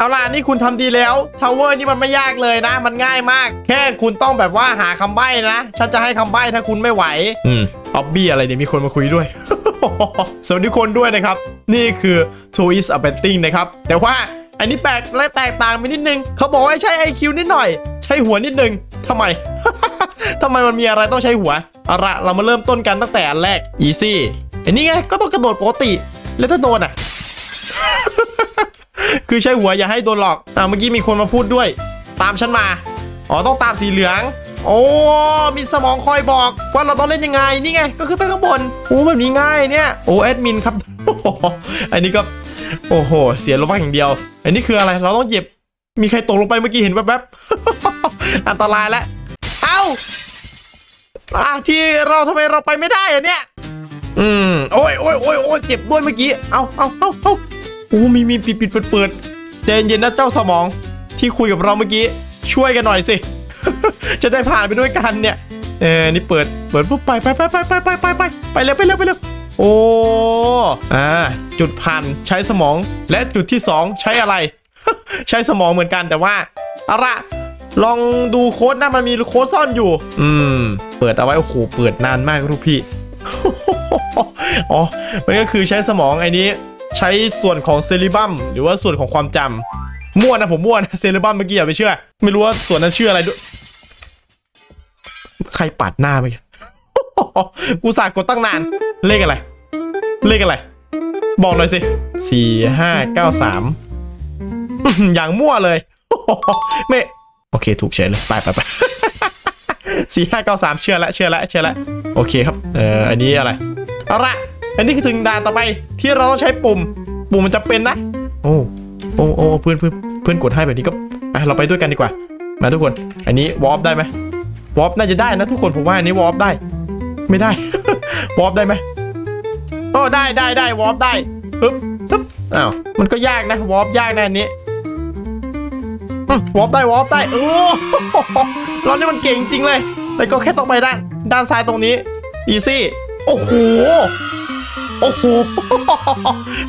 เอาล่ะนี่คุณทำดีแล้วทาวเวอร์นี่มันไม่ยากเลยนะ มันง่ายมาก แค่คุณต้องแบบว่าหาคำใบ้นะ ฉันจะให้คำใบ้ถ้าคุณไม่ไหว อืมออบบี้อะไรเนี่ยมีคนมาคุยด้วยสวัสดีทุกคนด้วยนะครับ นี่คือ Toys a b e t t i n g นะครับ แต่ว่าอันนี้แปลกและแตกต่างไปนิดนึง เขาบอกว่าใช้ IQ นิดหน่อย ใช้หัวนิดนึงทำไม ทำไมมันมีอะไรต้องใช้หัวเอาละเรามาเริ่มต้นกันตั้งแต่อันแรก easy อันนี้ไงก็ต้องกระโดดปกติ แล้วถ้าโดนอะ คือใช้หัวอย่าให้โดนหลอกอ่าเมื่อกี้มีคนมาพูดด้วย ตามฉันมา อ๋อต้องตามสีเหลือง โอ้ มีสมองคอยบอกว่าเราต้องเล่นยังไง นี่ไง ก็คือไปข้างบน โอ้แบบนี้ง่ายเนี่ย โอ้แอดมินครับ อันนี้ก็โอ้โห เสียลมบ้างอย่างเดียว อันนี้คืออะไร เราต้องเหยียบ มีใครตกลงไปเมื่อกี้เห็นแป๊บๆ อันตรายแล้ว เอ้าอะที่เราทำไมเราไปไม่ได้อะเนี่ย อืม โอ้ยโอ้ยโอ้ยโอ้ยเจ็บด้วยเมื่อกี้ เอาเอาเอาเอา อ้มีมีปิดปิดเปิดเปิดใจเย็นนะเจ้าสมอง ที่คุยกับเราเมื่อกี้ช่วยกันหน่อยสิ จะได้ผ่านไปด้วยกันเนี่ย เออนี่เปิดเปิดปุ๊บไปไปไปไปไปไปไปไปไปเร็วไปเร็วไปเร็วโอ้อ่าจุดผ่านใช้สมองและจุดที่สองใช้อะไร ใช้สมองเหมือนกันแต่ว่าอาละลองดูโค้ดนะมันมีโค้ดซ่อนอยู่ อืม เปิดเอาไว้โอ้โหเปิดนานมากลูกพี่ อ๋อ มันก็คือใช้สมองไอ้นี้ ใช้ส่วนของเซริบัมหรือว่าส่วนของความจำมั่วนะผมมั่วนะเซริบัมเมื่อกี้อย่าไปเชื่อ ไม่รู้ว่าส่วนนั้นชื่ออะไรด้วย ใครปัดหน้าไปกูสากดตั้งนาน เลขอะไร เลขอะไร บอกหน่อยสิสี่ห้าเก้าสามอย่างมั่วเลยไม่โอเคถูกเฉยเลยไปไปไปสี่ห้าเก้าสามเชื่อแล้วเชื่อแล้วเชื่อแล้วโอเคครับ เอ่ออันนี้อะไรเอาละ อันนี้คือถึงด่านต่อไปที่เราต้องใช้ปุ่ม ปุ่มมันจะเป็นนะ โอ้โอ้โอ้เพื่อนเพื่อนเพื่อนกดให้แบบนี้ก็อะเราไปด้วยกันดีกว่า มาทุกคน อันนี้วอร์ปได้ไหมวอร์ปน่าจะได้นะทุกคนผมว่าอันนี้วอร์ปได้ ไม่ได้ วอร์ปได้ไหมโอ้ได้ได้ได้วอร์ปได้ปึ๊บปึ๊บอ้าวมันก็ยากนะวอร์ปยากนะอันนี้วอร์ปได้วอร์ปได้โอ้เรานี่มันเก่งจริงเลยแต่ก็แค่ต้องไปด้าน ด้านซ้ายตรงนี้อีซี่โอ้โห โอ้โห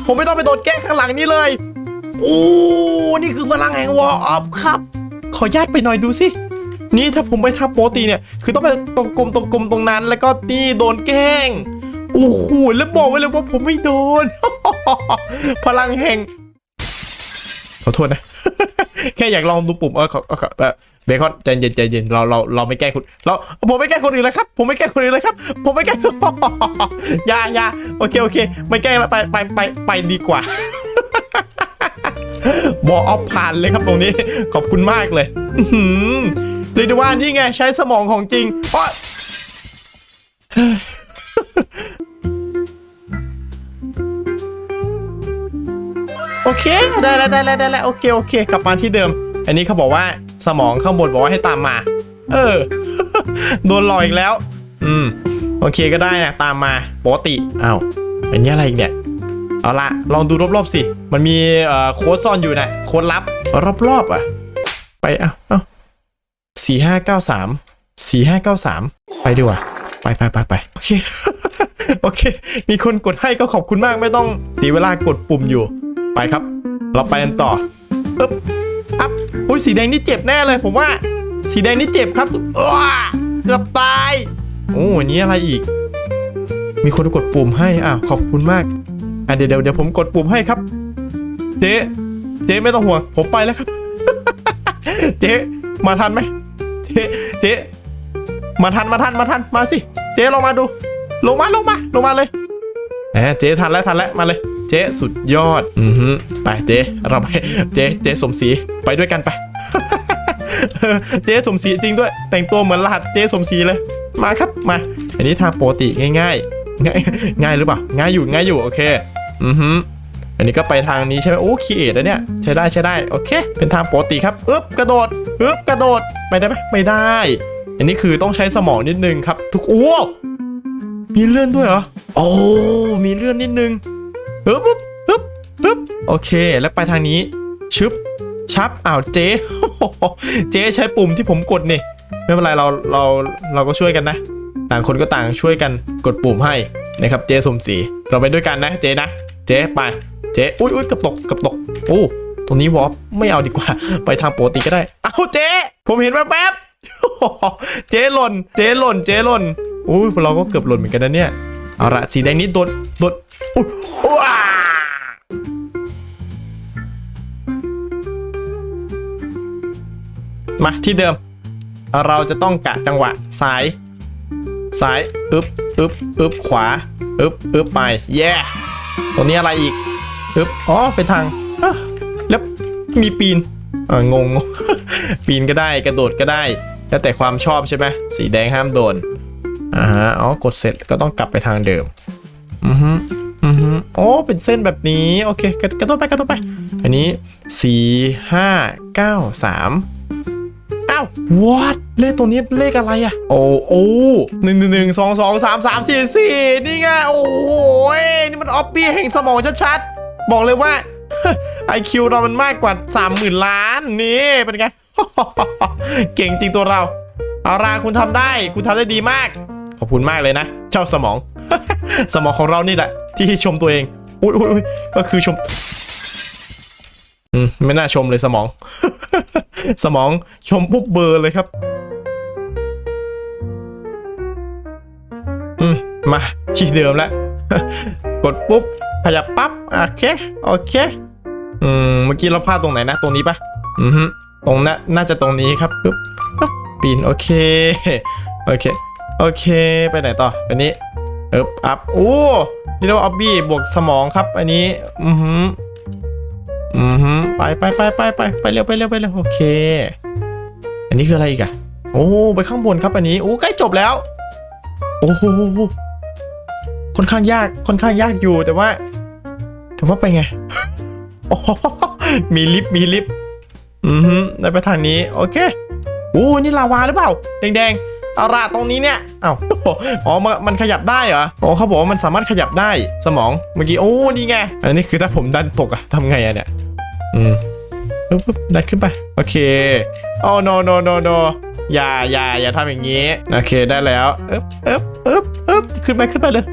ผมไม่ต้องไปโดนแก้งข้างหลังนี้เลย โอ้ นี่คือพลังแห่งวอลออฟครับ ขอญาตไปหน่อยดูสิ นี่ถ้าผมไปทำโปรตีเนี่ย คือต้องไปตรงกลมตรงกลมตรงนั้น แล้วก็นี่โดนแกล้ง โอ้โห แล้วบอกไว้เลยว่าผมไม่โดน พลังแห่ง ขอโทษนะ แค่อยากลองดูปุ่มเออขอขอขอเบคอนใจเย็นใจเย็นเราเราเราไม่แก้คุณเราผมไม่แก้คนอื่นเลยครับ ผมไม่แก้คนอื่นเลยครับ ผมไม่แก้อย่าอย่าโอเคโอเค ไม่แก้แล้วไปไปไปไปดีกว่าบอออฟผ่านเลยครับตรงนี้ ขอบคุณมากเลยเรียกได้ว่านี่ไงใช้สมองของจริงโอ๊ โอเคได้แล้วได้แล้วได้แล้วโอเคโอเค กลับมาที่เดิม อันนี้เขาบอกว่าสมองข้างบนบอกว่าให้ตามมา เออ โดนหลอกอีกแล้ว อืม โอเคก็ได้นะตามมาปกติอ้าวอันนี้อะไรอีกเนี่ย เอาละลองดูรอบๆสิ มันมีโค้ดซ่อนอยู่นะโค้ดลับรอบๆอะ ไปเอ้าเอ้าสี่ห้าเก้าสามสี่ห้าเก้าสามไปดีกว่าไปไปไปไปโอเคโอเค มีคนกดให้ก็ขอบคุณมากไม่ต้องเสียเวลากดปุ่มอยู่ ไปครับ เราไปกันต่อปึ๊บอัพอุ้ยสีแดงนี่เจ็บแน่เลย ผมว่า สีแดงนี่เจ็บครับอ้าเกือบตาย โอ้อันนี้อะไรอีก มีคนกดปุ่มให้อะขอบคุณมากอะเดี๋ยวเดี๋ยวผมกดปุ่มให้ครับ เจ๊เจ๊ไม่ต้องห่วงผมไปแล้วครับ เจ๊มาทันไหมเจ๊เจ๊มาทันมาทันมาทันมาสิ เจ๊ลงมาดู ลงมาลงมาลงมาเลยแหมเจ๊ทันแล้วทันแล้วมาเลย เจ๊สุดยอด อือฮึไปเจ๊เราไปเจ๊เจ๊สมศรีไปด้วยกันไป เจ๊สมศรีจริงด้วย แต่งตัวเหมือนรหัสเจ๊สมศรีเลย มาครับมา อันนี้ทางปกติง่ายๆง่ายง่ายหรือเปล่าง่ายอยู่ง่ายอยู่โอเค อือฮึอันนี้ก็ไปทางนี้ใช่ไหมโอ้คีเอทนะเนี่ยใช้ได้ใช้ได้โอเค เป็นทางปกติครับอึ๊บกระโดดอึ๊บกระโดดไปได้ไหมไม่ได้ อันนี้คือต้องใช้สมองนิดนึงครับ ทุกโอ้มีเลื่อนด้วยเหรอโอ้มีเลื่อนนิดนึง อึ๊บอึ๊บอึ๊บฮึบโอเค แล้วไปทางนี้ ชึบ ชับ อ้าวเจ๊เจ๊ใช้ปุ่มที่ผมกดนี่ ไม่เป็นไรเราเราเราก็ช่วยกันนะ ต่างคนก็ต่างช่วยกันกดปุ่มให้นะครับเจ๊สมศรีเราไปด้วยกันนะเจ๊นะ เจ๊ไป เจ๊อุ้ยอุ้ยเกับตกเกับตกโอ้โถรงนี้วอล์ไม่เอาดีกว่า ไปทางปกติก็ได้ เอาเจ๊ผมเห็นแป๊บๆเจ๊หล่น เจ๊หล่น เจ๊หล่นอุ้ยพวกเราก็เกือบหล่นเหมือนกันนะเนี่ย เอาละสีแดงนี้โดดโดด มาที่เดิม เราจะต้องกะจังหวะซ้ายซ้ายอึบอึบอึบขวาอึบอึบไปแย่ตรงนี้อะไรอีกอึบอ๋อเป็นทางแล้วมีปีนงง ปีนก็ได้กระโดดก็ได้ แล้วแต่ความชอบใช่ไหมสีแดงห้ามโดนอ่าฮะอ๋อกดเสร็จก็ต้องกลับไปทางเดิมอือฮึ อือฮึโอ้เป็นเส้นแบบนี้โอเคกระกระโดดไปกระโดดไป อันนี้สี่ห้าเก้าสามอ้าว what เลขตัวนี้เลขอะไรอะโอ้โอ้หนึ่งหนึ่งหนึ่งสองสองสามสามสี่สี่นี่ไงโอ้โหนี่มันออฟบี้แห่งสมองชัดๆบอกเลยว่า IQ เรามันมากกว่า30,000ล้านนี่เป็นไง เก่งจริงตัวเราเอาราคุณทำได้ คุณทำได้ดีมาก ขอบคุณมากเลยนะ เจ้าสมอง สมองของเรานี่แหละ ที่ชมตัวเองอุ้ยอุ้ยอุ๊ยก็คือชมอืมไม่น่าชมเลยสมอง สมองชมปุ๊บเบอร์เลยครับ อืม มาที่เดิมแล้วกดปุ๊บขยับปั๊บโอเคโอเค อืมเมื่อกี้เราพลาดตรงไหนนะ ตรงนี้ปะอือฮึตรงนั้นน่าจะตรงนี้ครับปุ๊บปีนโอเคโอเค โอเค ไปไหนต่ออันนี้ เอบอัพโอ้นี่เราออบบี้บวกสมองครับ อันนี้ อือฮึอือฮึไปไปไปไปไปไปเร็วไปเร็วไปเร็วโอเค อันนี้คืออะไรอีกอะโอ้ไปข้างบนครับอันนี้โอ้ใกล้จบแล้ว โอ้โหค่อนข้างยากค่อนข้างยากอยู่แต่ว่าแต่ว่าไปไงโอ้มีลิฟต์มีลิฟต์อือฮึได้ไปทางนี้ โอเคโอ้นี่ลาวาหรือเปล่า แดงๆ เอาละตรงนี้เนี่ยเอ้าอ๋อมันขยับได้เหรออ๋อเขาบอกว่ามันสามารถขยับได้สมองเมื่อกี้โอ้นี่ไงอันนี้คือถ้าผมดันตกอะทำไงอะเนี่ยอืมปึ๊บปึ๊บดันขึ้นไปโอเคโอ้ no no no no อย่าอย่าอย่าทำอย่างนี้โอเคได้แล้วอึ๊บอึ๊บอึ๊บอึ๊บขึ้นไปขึ้นไปเลย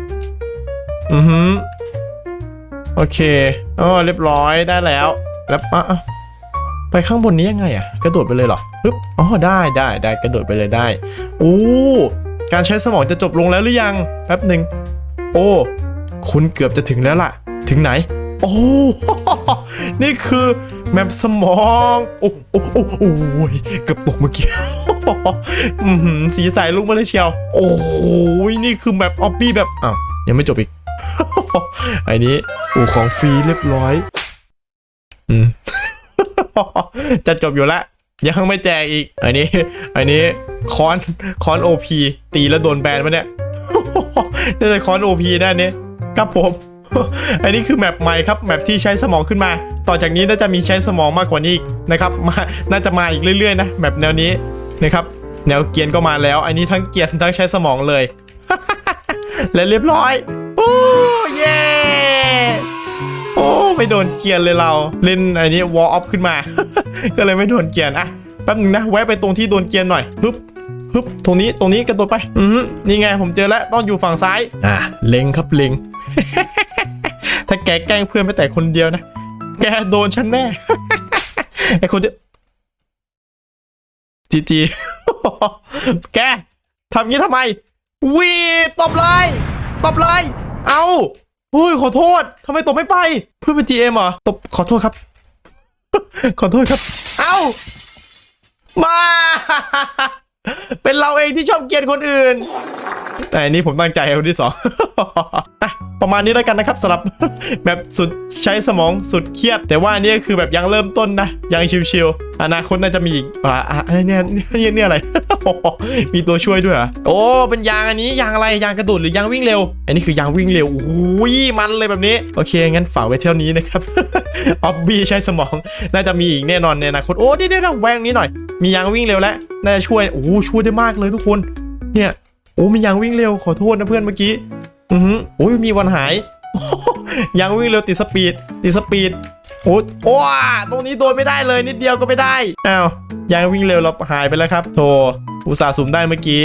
อือหือโอเคอ๋อเรียบร้อยได้แล้วแล้วอะ ไปข้างบนนี้ยังไงอะกระโดดไปเลยเหรอปึ๊บอ๋อได้ได้ได้กระโดดไปเลยได้โอ้การใช้สมองจะจบลงแล้วหรือยังแป๊บหนึ่งโอ้คุณเกือบจะถึงแล้วล่ะ ถึงไหน โอ้นี่คือแมปสมองโอ้โอ้โอ้โอ้ยเกือบตกเมื่อกี้อื้อหือสีใสลุกมาเลยเชียว โอ้โหนี่คือแมปออบบี้แบบอ้าวยังไม่จบอีกไอ้นี้โอ้ของฟรีเรียบร้อย อืม จะจบอยู่ละยังไม่แจกอีก อันนี้ อันนี้คอนคอนโอพีตีแล้วโดนแบนปะเนี่ยน่าจะคอนโอพีแน่เนี่ยครับผม อันนี้คือแมปใหม่ครับแมปที่ใช้สมองขึ้นมา ต่อจากนี้น่าจะมีใช้สมองมากกว่านี้อีกนะครับมาน่าจะมาอีกเรื่อยๆนะแมปแนวนี้นะครับ แนวเกียนก็มาแล้ว อันนี้ทั้งเกียนทั้งใช้สมองเลย และเรียบร้อย ไม่โดนเกียนเลยเราเล่นอันนี้วอลออฟขึ้นมา ก็เลยไม่โดนเกียนอะแป๊บนึงนะแวะไปตรงที่โดนเกียนหน่อยปึ๊บฮึบตรงนี้ตรงนี้กระโดดไป อือนี่ไงผมเจอแล้วต้องอยู่ฝั่งซ้าย อะเล็งครับเล็ง ถ้าแกแกล้งเพื่อนไปแต่คนเดียวนะ แกโดนฉันแน่ไอคนเดียวจีจีแกทำงี้ทำไม วีตบเลยตบเลยเอา เฮ้ยขอโทษทำไมตบไม่ไป เพื่อนเป็น GM เหรอตบขอโทษครับ ขอโทษครับ เอ้า มา เป็นเราเองที่ชอบเกลียดคนอื่น แต่อันนี้ผมตั้งใจให้คนที่สอง ประมาณนี้แล้วกันนะครับสำหรับแบบสุดใช้สมองสุดเครียด แต่ว่าอันนี่คือแบบยังเริ่มต้นนะ ยังชิวๆอนาคตน่าจะมีอีกอะอะเนี่ยเนี่ยเนี่ยอะไร มีตัวช่วยด้วยเหรอโอ้เป็นยางอันนี้ยางอะไรยางกระโดดหรือยางวิ่งเร็ว อันนี้คือยางวิ่งเร็วโอ้โหมันเลยแบบนี้ โอเคงั้นฝากไว้เท่านี้นะครับออบบี้ใช้สมองน่าจะมีอีกแน่นอนในอนาคตโอ้เดี๋ยวเดี๋ยวแวงนี้หน่อย มียางวิ่งเร็วแล้วน่าจะช่วยโอ้ช่วยได้มากเลยทุกคน เนี่ยโอ้มียางวิ่งเร็วขอโทษนะเพื่อนเมื่อกี้ อือหือ ยมีวันหาย ยังวิ่งเร็วติดสปีดติดสปีดโอ้โอ้ตรงนี้โดนไม่ได้เลยนิดเดียวก็ไม่ได้อ้าวยังวิ่งเร็วเราหายไปแล้วครับโธ่อุตส่าห์สุ่มได้เมื่อกี้